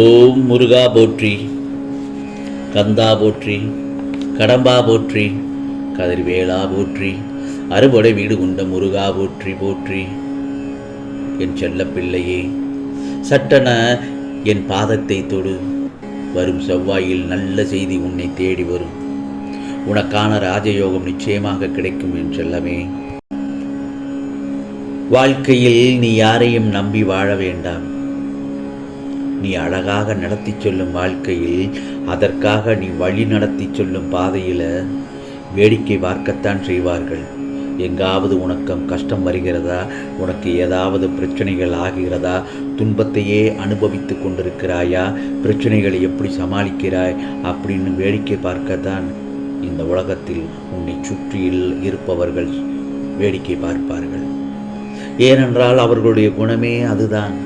ஓம் முருகா போற்றி கந்தா போற்றி கடம்பா போற்றி கதிர்வேலா போற்றி அறுபடை வீடு கொண்ட முருகா போற்றி போற்றி. என் செல்ல பிள்ளையே சட்டென என் பாதத்தை தொடு. வரும் செவ்வாயில் நல்ல செய்தி உன்னை தேடி வரும். உனக்கான ராஜயோகம் நிச்சயமாக கிடைக்கும் என் செல்லமே. வாழ்க்கையில் நீ யாரையும் நம்பி வாழ வேண்டாம். நீ அழகாக நடத்தி சொல்லும் வாழ்க்கையில் அதற்காக நீ வழி நடத்தி சொல்லும் பாதையில் வேடிக்கை பார்க்கத்தான் செய்வார்கள். எங்காவது உனக்கம் கஷ்டம் வருகிறதா? உனக்கு ஏதாவது பிரச்சனைகள் ஆகிறதா? துன்பத்தையே அனுபவித்து கொண்டிருக்கிறாயா? பிரச்சனைகளை எப்படி சமாளிக்கிறாய்? அப்படின்னு வேடிக்கை பார்க்கத்தான் இந்த உலகத்தில் உன்னை சுற்றியில் இருப்பவர்கள் வேடிக்கை பார்ப்பார்கள். ஏனென்றால் அவர்களுடைய குணமே அதுதான்.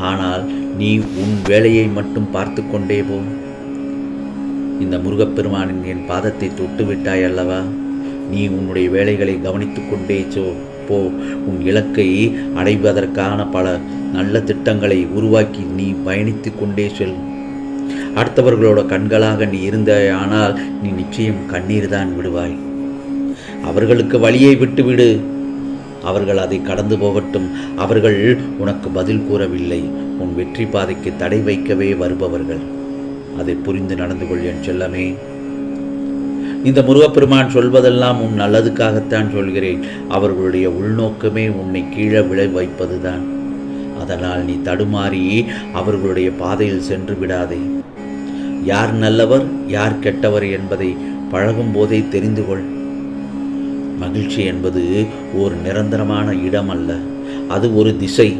ஆனால் நீ உன் வேலையை மட்டும் பார்த்து கொண்டே போ. இந்த முருகப்பெருமானின் என் பாதத்தை தொட்டு விட்டாய் அல்லவா? நீ உன்னுடைய வேலைகளை கவனித்துக் கொண்டே சோ போ. உன் இலக்கை அடைவதற்கான பல நல்ல திட்டங்களை உருவாக்கி நீ பயணித்து கொண்டே செல். அடுத்தவர்களோட கண்களாக நீ இருந்தாயானால் நீ நிச்சயம் கண்ணீர் தான் விடுவாய். அவர்களுக்கு வழியை விட்டுவிடு. அவர்கள் அதை கடந்து போகட்டும். அவர்கள் உனக்கு பதில் கூறவில்லை. உன் வெற்றி பாதைக்கு தடை வைக்கவே வருபவர்கள். அதை புரிந்து நடந்து கொள் என் செல்லமே. இந்த முருகப்பெருமான் சொல்வதெல்லாம் உன் நல்லதுக்காகத்தான் சொல்கிறேன். அவர்களுடைய உள்நோக்கமே உன்னை கீழே விளை வைப்பதுதான். அதனால் நீ தடுமாறி அவர்களுடைய பாதையில் சென்று விடாதே. யார் நல்லவர் யார் கெட்டவர் என்பதை பழகும் போதே தெரிந்து கொள். மகிழ்ச்சி என்பது ஒரு நிரந்தரமான இடம் அல்ல அது ஒரு திசை.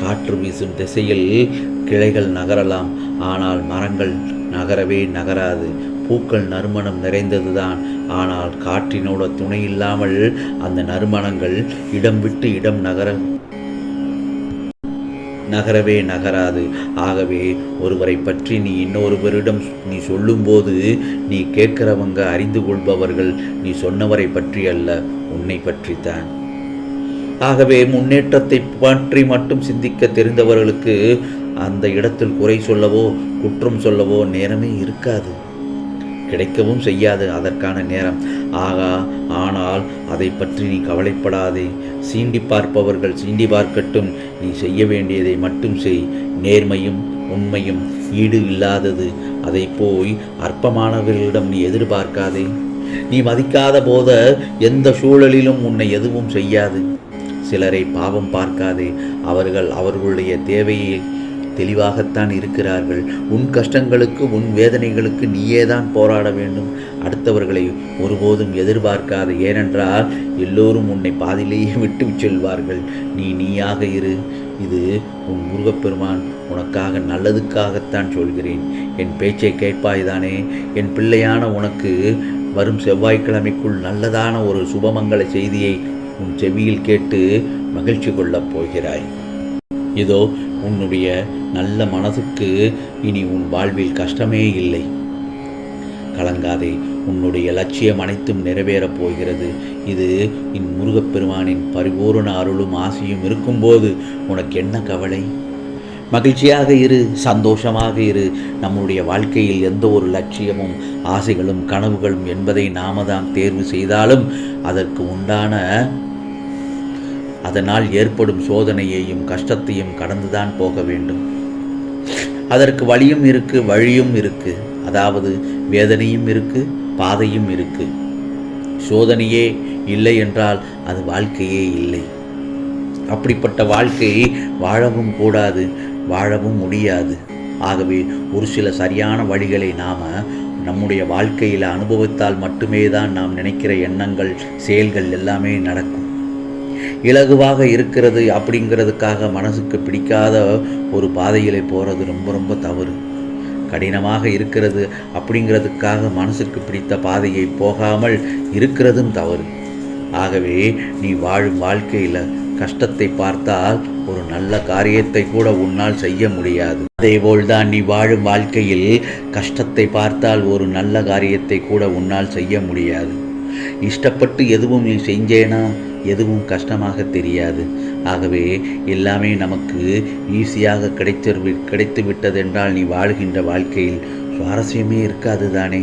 காற்று வீசும் திசையில் கிளைகள் நகரலாம். ஆனால் மரங்கள் நகரவே நகராது. பூக்கள் நறுமணம் நிறைந்ததுதான். ஆனால் காற்றினோட துணை இல்லாமல் அந்த நறுமணங்கள் இடம் விட்டு இடம் நகர நகரவே நகராது. ஆகவே ஒருவரை பற்றி நீ இன்னொருவரிடம் நீ சொல்லும்போது நீ கேட்கிறவங்க அறிந்து கொள்பவர்கள் நீ சொன்னவரை பற்றி அல்ல உன்னை பற்றித்தான். ஆகவே முன்னேற்றத்தை பற்றி மட்டும் சிந்திக்க தெரிந்தவர்களுக்கு அந்த இடத்தில் குறை சொல்லவோ குற்றம் சொல்லவோ நேரமே இருக்காது. கிடைக்கவும் செய்யாது அதற்கான நேரம். ஆகா ஆனால் அதை பற்றி நீ கவலைப்படாதே. சீண்டி பார்ப்பவர்கள் சீண்டி பார்க்கட்டும். நீ செய்ய வேண்டியதை மட்டும் செய். நேர்மையும் உண்மையும் ஈடு இல்லாதது. அதை போய் அற்பமானவர்களிடம் நீ எதிர்பார்க்காதே. நீ மதிக்காத போத எந்த சூழலிலும் உன்னை எதுவும் செய்யாது. சிலரை பாவம் பார்க்காதே. அவர்கள் அவர்களுடைய தேவையை. தெளிவாகத்தான் இருக்கிறார்கள். உன் கஷ்டங்களுக்கு உன் வேதனைகளுக்கு நீயே தான் போராட வேண்டும். அடுத்தவர்களை ஒருபோதும் எதிர்பார்க்காத. ஏனென்றால் எல்லோரும் உன்னை பாதியிலேயே விட்டு செல்வார்கள். நீ நீயாக இரு. இது உன் முருகப்பெருமான் உனக்காக நல்லதுக்காகத்தான் சொல்கிறேன். என் பேச்சை கேட்பாய்தானே. என் பிள்ளையான உனக்கு வரும் செவ்வாய்க்கிழமைக்குள் நல்லதான ஒரு சுபமங்கல செய்தியை உன் செவியில் கேட்டு மகிழ்ச்சி கொள்ளப் போகிறாய். இதோ உன்னுடைய நல்ல மனதுக்கு இனி உன் வாழ்வில் கஷ்டமே இல்லை. கலங்காதே உன்னுடைய லட்சியம் அனைத்தும் நிறைவேறப் போகிறது. இது இன் முருகப்பெருமானின் பரிபூரண அருளும் ஆசையும் இருக்கும்போது உனக்கு என்ன கவலை? மகிழ்ச்சியாக இரு சந்தோஷமாக இரு. நம்முடைய வாழ்க்கையில் எந்த ஒரு லட்சியமும் ஆசைகளும் கனவுகளும் என்பதை நாம தான் தேர்வு செய்தாலும் அதற்கு உண்டான அதனால் ஏற்படும் சோதனையையும் கஷ்டத்தையும் கடந்துதான் போக வேண்டும். அதற்கு வழியும் இருக்கு வழியும் இருக்கு. அதாவது வேதனையும் இருக்கு பாதையும் இருக்கு. சோதனையே இல்லை என்றால் அது வாழ்க்கையே இல்லை. அப்படிப்பட்ட வாழ்க்கையை வாழவும் கூடாது வாழவும் முடியாது. ஆகவே ஒரு சில சரியான வழிகளை நாம் நம்முடைய வாழ்க்கையில் அனுபவித்தால் மட்டுமே தான் நாம் நினைக்கிற எண்ணங்கள் செயல்கள் எல்லாமே நடக்கும். இலகுவாக இருக்கிறது அப்படிங்கிறதுக்காக மனசுக்கு பிடிக்காத ஒரு பாதையில் போகிறது ரொம்ப ரொம்ப தவறு. கடினமாக இருக்கிறது அப்படிங்கிறதுக்காக மனசுக்கு பிடித்த பாதையை போகாமல் இருக்கிறதும் தவறு. ஆகவே நீ வாழும் வாழ்க்கையில் கஷ்டத்தை பார்த்தால் ஒரு நல்ல காரியத்தை கூட உன்னால் செய்ய முடியாது. அதேபோல்தான் நீ வாழும் வாழ்க்கையில் கஷ்டத்தை பார்த்தால் ஒரு நல்ல காரியத்தை கூட உன்னால் செய்ய முடியாது. இஷ்டப்பட்டு எதுவும் நீ செஞ்சேனா? எதுவும் கஷ்டமாக தெரியாது. ஆகவே எல்லாமே நமக்கு ஈஸியாக கிடைத்து கிடைத்து விட்டதென்றால் நீ வாழ்கின்ற வாழ்க்கையில் சுவாரஸ்யமே இருக்காது தானே.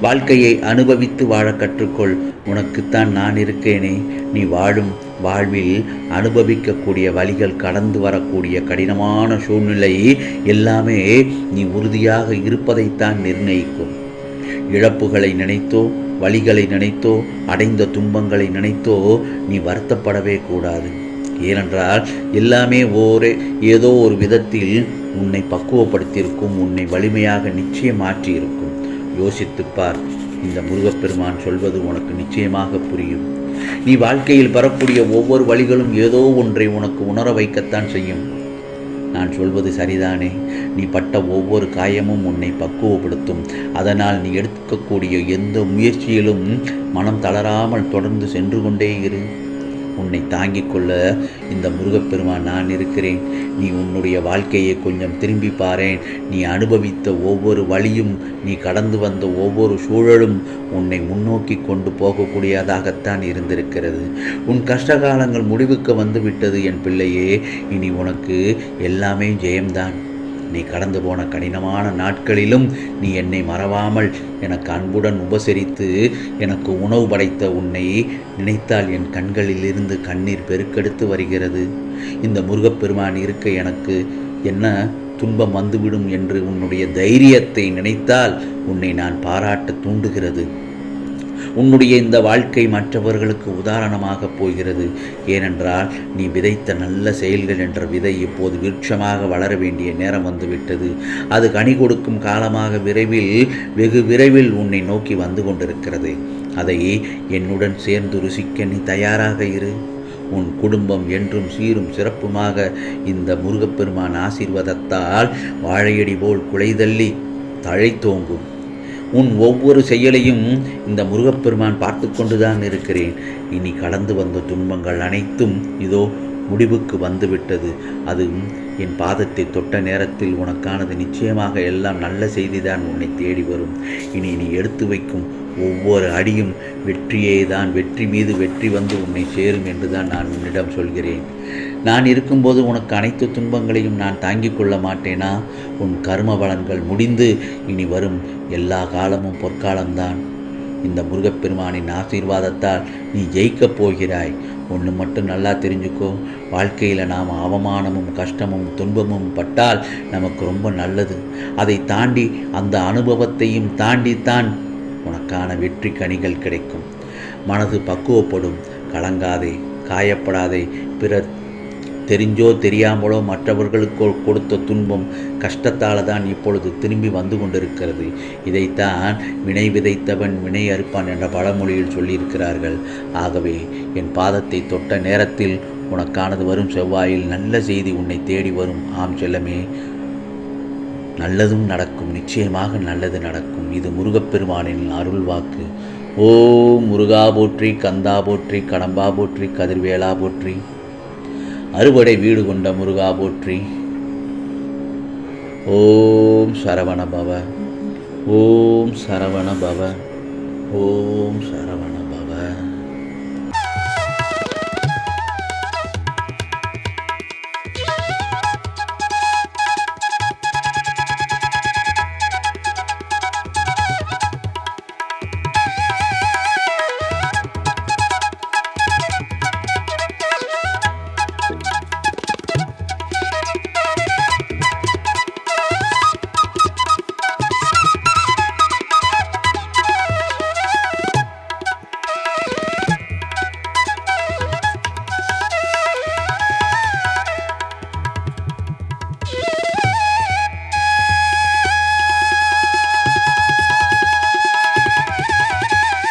வாழ்க்கையை அனுபவித்து வாழ கற்றுக்கொள். உனக்குத்தான் நான் இருக்கேனே. நீ வாழும் வாழ்வில் அனுபவிக்கக்கூடிய வழிகள் கடந்து வரக்கூடிய கடினமான சூழ்நிலை எல்லாமே நீ உறுதியாக இருப்பதைத்தான் நிர்ணயிக்கும். இழப்புகளை நினைத்தோ வழிகளை நினைத்தோ அடைந்த துன்பங்களை நினைத்தோ நீ வருத்தப்படவே கூடாது. ஏனென்றால் எல்லாமே ஓரே ஏதோ ஒரு விதத்தில் உன்னை பக்குவப்படுத்தியிருக்கும் உன்னை வலிமையாக நிச்சயம் மாற்றியிருக்கும் யோசித்துப் பார் இந்த முருகப்பெருமான் சொல்வது உனக்கு நிச்சயமாக புரியும். நீ வாழ்க்கையில் பெறக்கூடிய ஒவ்வொரு வழிகளும் ஏதோ ஒன்றை உனக்கு உணர வைக்கத்தான் செய்யும். நான் சொல்வது சரிதானே? நீ பட்ட ஒவ்வொரு காயமும் உன்னை பக்குவப்படுத்தும். அதனால் நீ எடுக்கக்கூடிய எந்த முயற்சியிலும் மனம் தளராமல் தொடர்ந்து சென்று கொண்டே இரு. உன்னை தாங்கிக் கொள்ள இந்த முருகப்பெருமான் நான் இருக்கிறேன். நீ உன்னுடைய வாழ்க்கையை கொஞ்சம் திரும்பி பாரேன். நீ அனுபவித்த ஒவ்வொரு வழியும் நீ கடந்து வந்த ஒவ்வொரு சூழலும் உன்னை முன்னோக்கி கொண்டு போகக்கூடியதாகத்தான் இருந்திருக்கிறது. உன் கஷ்டகாலங்கள் முடிவுக்கு வந்துவிட்டது என் பிள்ளையே. இனி உனக்கு எல்லாமே ஜெயம்தான். நீ கடந்து போன கடினமான நாட்களிலும் நீ என்னை மறவாமல் எனக்கு அன்புடன் உபசரித்து எனக்கு உணவு படைத்த உன்னை நினைத்தால் என் கண்களிலிருந்து கண்ணீர் பெருக்கெடுத்து வருகிறது. இந்த முருகப்பெருமான் இருக்க எனக்கு என்ன துன்பம் வந்துவிடும் என்று உன்னுடைய தைரியத்தை நினைத்தால் உன்னை நான் பாராட்ட தூண்டுகிறது. உன்னுடைய இந்த வாழ்க்கை மற்றவர்களுக்கு உதாரணமாக போகிறது. ஏனென்றால் நீ விதைத்த நல்ல செயல்கள் என்ற விதை இப்போது விருட்சமாக வளர வேண்டிய நேரம் வந்துவிட்டது. அது கனி கொடுக்கும் காலமாக விரைவில் வெகு விரைவில் உன்னை நோக்கி வந்து கொண்டிருக்கிறது. அதை என்னுடன் சேர்ந்து ருசிக்க நீ தயாராக இரு. உன் குடும்பம் என்றும் சீரும் சிறப்புமாக இந்த முருகப்பெருமான் ஆசீர்வாதத்தால் வாழையடி போல் குலைதள்ளி தழைத்தோங்கும். உன் ஒவ்வொரு செயலையும் இந்த முருகப்பெருமான் பார்த்து கொண்டுதான் இருக்கிறேன். இனி கடந்து வந்த துன்பங்கள் அனைத்தும் இதோ முடிவுக்கு வந்துவிட்டது. அது என் பாதத்தை தொட்ட நேரத்தில் உனக்கானது நிச்சயமாக எல்லாம் நல்ல செய்திதான் உன்னை தேடி வரும். இனி நீ எடுத்து வைக்கும் ஒவ்வொரு அடியும் வெற்றியே தான் வெற்றி மீது வெற்றி வந்து உன்னை சேரும் என்று தான் நான் உன்னிடம் சொல்கிறேன். நான் இருக்கும்போது உனக்கு அனைத்து துன்பங்களையும் நான் தாங்கிக் கொள்ள மாட்டேனா? உன் கர்ம பலன்கள் முடிந்து இனி வரும் எல்லா காலமும் பொற்காலம்தான். இந்த முருகப்பெருமானின் ஆசீர்வாதத்தால் நீ ஜெயிக்கப் போகிறாய். ஒன்று மட்டும் நல்லா தெரிஞ்சுக்கோ. வாழ்க்கையில் நாம் அவமானமும் கஷ்டமும் துன்பமும் பட்டால் நமக்கு ரொம்ப நல்லது. அதை தாண்டி அந்த அனுபவத்தையும் தாண்டித்தான் உனக்கான வெற்றி கனிகள் கிடைக்கும். மனது பக்குவப்படும். கலங்காதே காயப்படாதே. பிறர் தெரிஞ்சோ தெரியாமலோ மற்றவர்களுக்கு கொடுத்த துன்பம் கஷ்டத்தால் தான் இப்பொழுது திரும்பி வந்து கொண்டிருக்கிறது. இதைத்தான் வினை விதைத்தவன் வினை அறுப்பான் என்ற பழமொழியில் சொல்லியிருக்கிறார்கள். ஆகவே என் பாதத்தை தொட்ட நேரத்தில் உனக்கானது வரும் செவ்வாயில் நல்ல செய்தி உன்னை தேடி வரும். ஆம் செல்லமே நல்லதும் நடக்கும். நிச்சயமாக நல்லது நடக்கும். இது முருகப்பெருமானின் அருள் வாக்கு ஓ முருகா போற்றி கந்தா போற்றி கடம்பா போற்றி கதிர்வேலா போற்றி. அறுவடை வீடு கொண்ட முருகா போற்றி. ஓம் சரவண பவ. ஓம் சரவண பவ. ஓம் சரவண